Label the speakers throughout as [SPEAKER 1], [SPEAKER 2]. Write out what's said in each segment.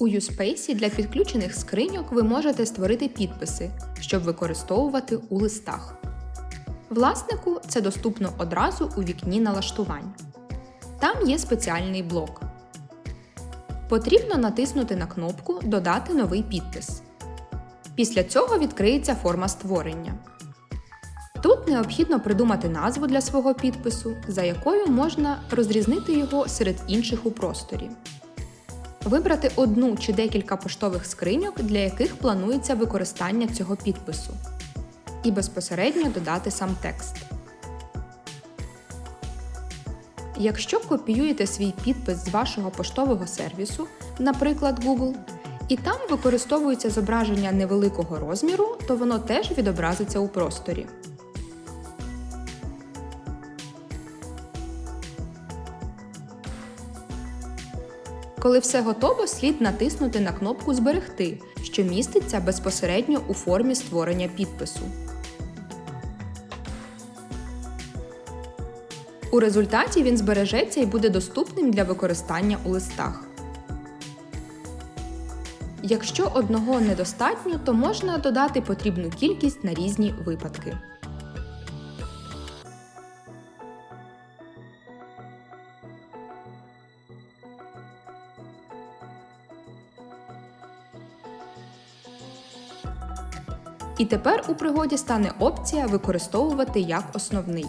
[SPEAKER 1] У USpace для підключених скриньок ви можете створити підписи, щоб використовувати у листах. Власнику це доступно одразу у вікні налаштувань. Там є спеціальний блок. Потрібно натиснути на кнопку Додати новий підпис. Після цього відкриється форма створення. Тут необхідно придумати назву для свого підпису, за якою можна розрізнити його серед інших у просторі. Вибрати одну чи декілька поштових скриньок, для яких планується використання цього підпису. І безпосередньо додати сам текст. Якщо копіюєте свій підпис з вашого поштового сервісу, наприклад Google, і там використовується зображення невеликого розміру, то воно теж відобразиться у просторі. Коли все готово, слід натиснути на кнопку Зберегти, що міститься безпосередньо у формі створення підпису. У результаті він збережеться і буде доступним для використання у листах. Якщо одного недостатньо, то можна додати потрібну кількість на різні випадки. І тепер у пригоді стане опція використовувати як основний.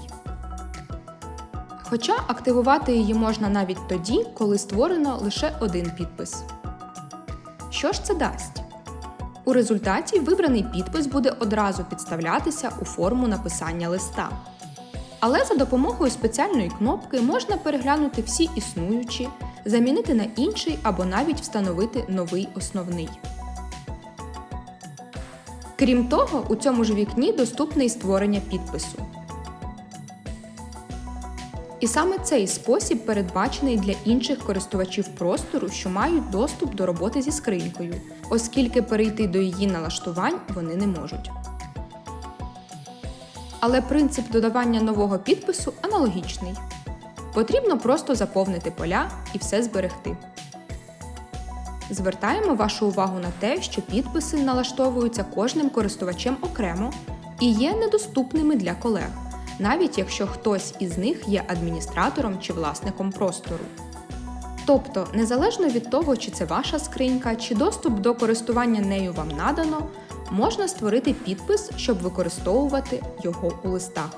[SPEAKER 1] Хоча активувати її можна навіть тоді, коли створено лише один підпис. Що ж це дасть? У результаті вибраний підпис буде одразу підставлятися у форму написання листа. Але за допомогою спеціальної кнопки можна переглянути всі існуючі, замінити на інший або навіть встановити новий основний. Крім того, у цьому ж вікні доступне і створення підпису. І саме цей спосіб передбачений для інших користувачів простору, що мають доступ до роботи зі скринькою, оскільки перейти до її налаштувань вони не можуть. Але принцип додавання нового підпису аналогічний. Потрібно просто заповнити поля і все зберегти. Звертаємо вашу увагу на те, що підписи налаштовуються кожним користувачем окремо і є недоступними для колег, навіть якщо хтось із них є адміністратором чи власником простору. Тобто, незалежно від того, чи це ваша скринька, чи доступ до користування нею вам надано, можна створити підпис, щоб використовувати його у листах.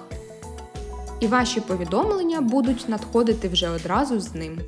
[SPEAKER 1] І ваші повідомлення будуть надходити вже одразу з ним.